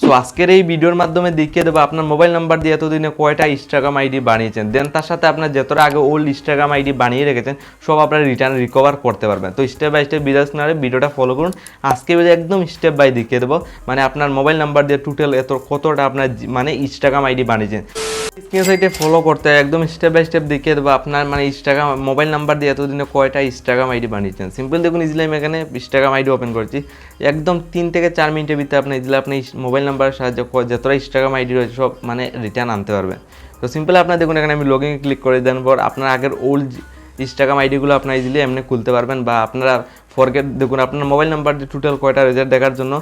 So আজকের এই ভিডিওর মাধ্যমে দেখিয়ে দেবো আপনার মোবাইল নাম্বার দিয়ে এতদিনে কয়টা ইনস্টাগ্রাম আইডি বানিয়েছেন। দেন তার সাথে আপনার যতটা আগে ওল্ড ইনস্টাগ্রাম আইডি বানিয়ে রেখেছেন, সব আপনার রিটার্ন রিকভার করতে পারবেন। তো স্টেপ বাই স্টেপ বিরাজ নারে ভিডিওটা ফলো করুন। আজকে একদম স্টেপ বাই দেখিয়ে দেবো। মানে আপনার মোবাইল নাম্বার দিয়ে টোটাল এত কতটা আপনার মানে ইনস্টাগ্রাম আইডি বানিয়েছেন। স্ক্রিন সাইটে ফলো করতে একদম স্টেপ বাই স্টেপ দেখিয়ে দেবো আপনার মানে ইনস্টাগ্রাম মোবাইল নাম্বার দিয়ে এতদিনে কয়টা ইনস্টাগ্রাম আইডি বানিয়েছেন। সিম্পল দেখুন ইজিলি আমি এখানে ইনস্টাগ্রাম আইডি ওপেন করছি। একদম তিন থেকে চার মিনিটের ভিতরে আপনি ইজিলি আপনি মোবাইল নাম্বারের সাহায্যে যতটা ইনস্টাগ্রাম আইডি রয়েছে সব মানে রিটার্ন আনতে পারবেন। তো সিম্পল আপনার দেখুন, এখানে আমি লগিং ক্লিক করে দেন পর আপনার আগের ওল্ড ইনস্টাগ্রাম আইডিগুলো আপনার ইজিলি এমনি খুলতে পারবেন বা আপনারা ফরগেট দেখুন আপনার মোবাইল নাম্বার টোটাল কয়টা রেজাল্ট দেখার জন্য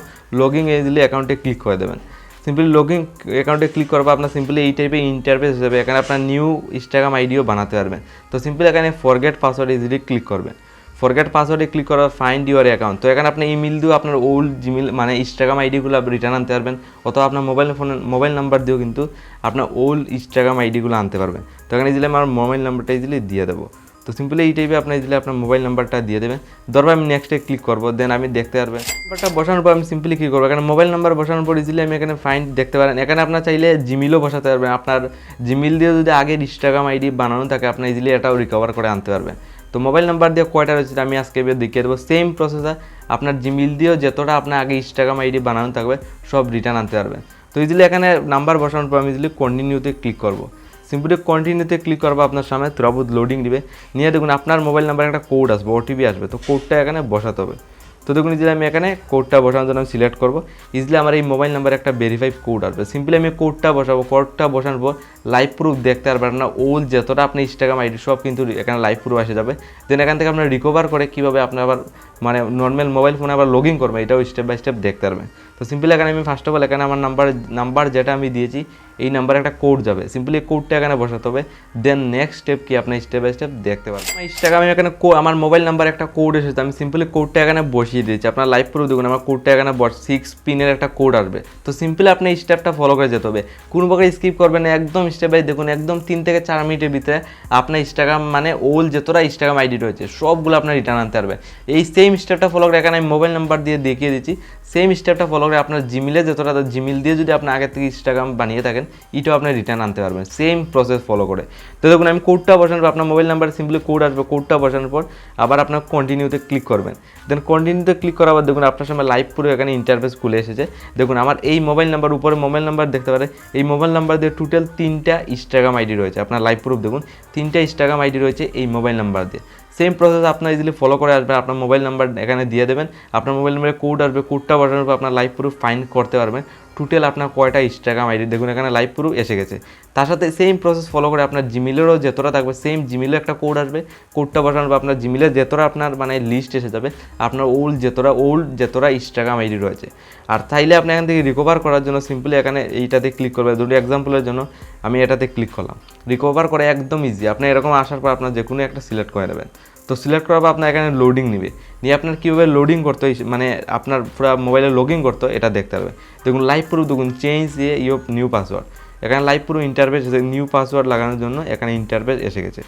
লগিং ইজিলি অ্যাকাউন্টে ক্লিক করে দেবেন। সিম্পলি লগিং অ্যাকাউন্টে ক্লিক করব আপনার সিম্পলি এই টাইপের ইন্টারফেস হিসেবে এখানে আপনার নিউ ইনস্টাগ্রাম আইডিও বানাতে পারবেন। তো সিম্পলি এখানে ফরগেট পাসওয়ার্ড ইজিলি ক্লিক করবেন। ফরগেট পাসওয়ার্ডে ক্লিক করার ফাইন্ড ইউর অ্যাকাউন্ট তো এখানে আপনি ইমেল দিয়েও আপনার ওল্ড জিমেল মানে ইনস্টাগ্রাম আইডিগুলো আপনি রিটার্ন আনতে পারবেন। অথবা আপনার মোবাইল ফোন মোবাইল নাম্বার দিয়েও কিন্তু আপনার ওল্ড ইনস্টাগ্রাম আইডিগুলো আনতে পারবেন। তো এখানে ইজিলি আমার মোবাইল নাম্বারটা ইজিলি দিয়ে দেবো। তো সিম্পলি এই টাইপে আপনি ইজিলি আপনার মোবাইল নাম্বারটা দিয়ে দেবেন। ধরবো আমি নেক্সটে ক্লিক করব দেন আমি দেখতে পারবেন। নাম্বারটা বসানোর পর আমি সিম্পলি কী করব? এখানে মোবাইল নাম্বার বসানোর পর ইজিলি আমি এখানে ফাইন্ড দেখতে পারেন। এখানে আপনার চাইলে জিমেলও বসাতে পারবেন। আপনার জিমেল দিয়ে যদি আগের ইনস্টাগ্রাম আইডি বানানো থাকে, আপনি ইজিলি এটাও রিকভার করে আনতে পারবেন। তো মোবাইল নাম্বার দিয়ে কয়টা রয়েছে আমি আজকে দেখিয়ে দেবো। সেম প্রসেসার আপনার জিমেল দিয়েও যতটা আপনার আগে ইনস্টাগ্রাম আইডি বানানো থাকবে, সব রিটার্ন আনতে পারবেন। তো ইজিলি এখানে নাম্বার বসানোর পর আমি ইজিলি কন্টিনিউতে ক্লিক করব। সিম্পলি কন্টিনিউতে ক্লিক করব, আপনার সামনে তুরাবুদ লোডিং দিবে। নিয়ে দেখুন, আপনার মোবাইল নাম্বারে একটা কোড আসবে ওটিপি আসবে। তো কোডটা এখানে বসাতে হবে। তো দেখুন ইজিলি আমি এখানে কোডটা বসানোর জন্য আমি সিলেক্ট করব। ইজিলি আমার এই মোবাইল নাম্বারে একটা ভেরিফাই কোড আসবে। সিম্পলি আমি কোডটা বসাবো কোডটা বসানোর পর লাইভ প্রুফ দেখতে পারবেন না। ওল যতটা আপনি ইনস্টাগ্রাম আইডি সব কিন্তু এখানে লাইভ প্রুফ আসে যাবে। দেন এখান থেকে আপনার রিকভার করে কীভাবে আপনি আবার মানে নর্মাল মোবাইল ফোনে আবার লগ ইন করবেন এটাও স্টেপ বাই স্টেপ দেখতে পারবেন তো সিম্পলি এখানে আমি ফার্স্ট অফ অল এখানে আমার নাম্বার নাম্বার যেটা আমি দিয়েছি, এই নাম্বারে একটা কোড যাবে। সিম্পলি কোডটা এখানে বসাতে হবে। দেন নেক্সট স্টেপ কি? আপনি স্টেপ বাই স্টেপ দেখতে পারবেন। আমার ইনস্টাগ্রামে এখানে কো- আমার মোবাইল নাম্বার একটা কোড এসেছে। আমি সিম্পলি কোডটা এখানে বসিয়ে দিয়েছি। আপনার লাইভ প্রুফ দেখুন, আমার কোডটা এখানে সিক্স পিনের একটা কোড আসবে। তো সিম্পলি আপনি এই স্টেপটা ফলো করে যেতে হবে। কোনো প্রকার স্কিপ করবেন না। একদম স্টেপ বাই দেখুন, একদম তিন থেকে চার মিনিটের ভিতরে আপনার ইনস্টাগ্রাম মানে ওল যতটা ইনস্টাগ্রাম আইডি রয়েছে, সবগুলো আপনার রিটার্ন আনতে পারবে। এই সেম স্টেপটা ফলো করে এখানে আমি মোবাইল নাম্বার দিয়ে দেখিয়ে দিচ্ছি। সেম স্টেপটা ফলো করে আপনার জিমেলে যতটা জিমেল দিয়ে যদি আপনি আগে থেকে ইনস্টাগ্রাম বানিয়ে থাকেন, এটাও আপনি রিটার্ন আনতে পারবেন। সেম প্রসেস ফলো করে। তো দেখুন, আমি কোডটা বসানোর পর, আপনার মোবাইল নাম্বার সিম্পলি কোড আসবে। কোডটা বসানোর পর আবার আপনার কন্টিনিউতে ক্লিক করবেন। দেন কন্টিনিউতে ক্লিক করার পর দেখুন, আপনার সামনে লাইভ পুরো এখানে ইন্টারফেস খুলে এসেছে। দেখুন, আমার এই মোবাইল নাম্বার উপরে মোবাইল নাম্বার দেখতে পারে এই মোবাইল নাম্বার দিয়ে টোটাল তিনটা ইনস্টাগ্রাম আইডি রয়েছে। আপনার লাইভ প্রুফ দেখুন, তিনটা ইনস্টাগ্রাম আইডি রয়েছে এই মোবাইল নাম্বার দিয়ে। সেম প্রসেস আপনার ইজিলি ফলো করে আসবেন, আপনার মোবাইল নাম্বার এখানে দিয়ে দেবেন। আপনার মোবাইল নাম্বারে কোড আসবে কোডটা বসানোর পর আপনার লাইভ প্রুফ ফাইন করতে পারবেন। টোটাল আপনার কয়টা ইনস্টাগ্রাম আইডি দেখুন, এখানে লাইভ প্রুফ এসে গেছে। তার সাথে সেম প্রসেস ফলো করে আপনার জিমেলেরও যতটা থাকবে সেম জিমেলের একটা কোড আসবে। কোডটা বসানোর পর আপনার জিমেলের যতটা আপনার মানে লিস্ট এসে যাবে, আপনার ওল্ড যতটা ওল্ড যতটা ইনস্টাগ্রাম আইডি রয়েছে। আর চাইলে আপনি এখান থেকে রিকভার করার জন্য সিম্পলি এখানে এইটাতে ক্লিক করবেন। দুটো এক্সাম্পলের জন্য আমি এটাতে ক্লিক করলাম। রিকভার করে একদম ইজি আপনি এরকম আসার পর আপনার যে কোনো একটা সিলেক্ট করে নেবেন। তো সিলেক্ট করার পর আপনার এখানে লোডিং নিবে। নিয়ে আপনার কীভাবে লোডিং করতে মানে আপনার পুরো মোবাইলে লগিং করতে এটা দেখতে পারবে দেখুন লাইভ প্রুফ দেখুন চেঞ্জ দিয়ে ইউ নিউ পাসওয়ার্ড এখানে live proof interface new password লাগানোর জন্য এখানে ইন্টারভেস এসে গেছে।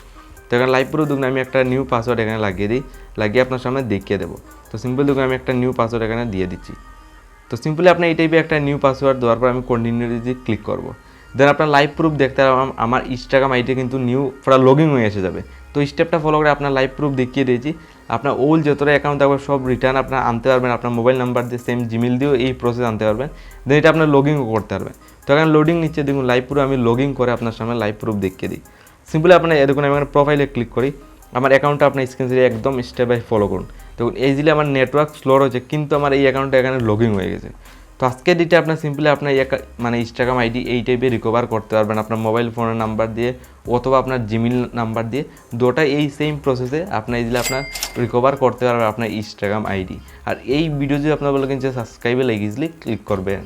তো এখানে লাইভ প্রুফ দেখুন, আমি একটা নিউ পাসওয়ার্ড এখানে লাগিয়ে দিই, লাগিয়ে আপনার সামনে দেখিয়ে দেবো। তো সিম্পল দেখুন, আমি একটা নিউ পাসওয়ার্ড এখানে দিয়ে দিচ্ছি। তো সিম্পলি আপনি এই টাইপের একটা নিউ পাসওয়ার্ড দেওয়ার পর আমি কন্টিনিউ দিয়ে ক্লিক করব। দেন আপনার লাইভ প্রুফ দেখতে আমার ইনস্টাগ্রাম আইডি কিন্তু নিউ পুরো লগিং হয়ে এসে যাবে। তো স্টেপটা ফলো করে আপনার লাইভ প্রুফ দেখিয়ে দিয়েছি। আপনার ওল যতটা অ্যাকাউন্ট থাকবে সব রিটার্ন আপনার আনতে পারবেন, আপনার মোবাইল নাম্বার দিয়ে সেম জিমেল দিয়েও এই প্রসেস আনতে পারবেন। দেন এটা আপনার লগিংও করতে পারবেন। তো এখানে লোডিং নিচ্ছে, দেখুন লাইভ প্রুফ আমি লগিং করে আপনার সামনে লাইভ প্রুফ দেখিয়ে দিই। সিম্পলি আপনার দেখুন আমি এখানে প্রোফাইলে ক্লিক করি। আমার অ্যাকাউন্টটা আপনার স্ক্রিন থেকে একদম স্টেপ বাই ফলো করুন। দেখুন ইজিলি আমার নেটওয়ার্ক স্লো রয়েছে কিন্তু আমার এই অ্যাকাউন্টটা এখানে লগিং হয়ে গেছে। তো আজকের ডেটে আপনার সিম্পলি আপনার মানে ইনস্টাগ্রাম আইডি এই টাইপে রিকভার করতে পারবেন। আপনার মোবাইল ফোনের নাম্বার দিয়ে অথবা আপনার জিমেল নাম্বার দিয়ে দুটাই এই সেম প্রসেসে আপনার দিলে আপনার রিকভার করতে পারবেন আপনার ইনস্টাগ্রাম আইডি আর এই ভিডিও যদি আপনার বলে কিন্তু সাবস্ক্রাইবে লেগে ইজিলি ক্লিক করবেন।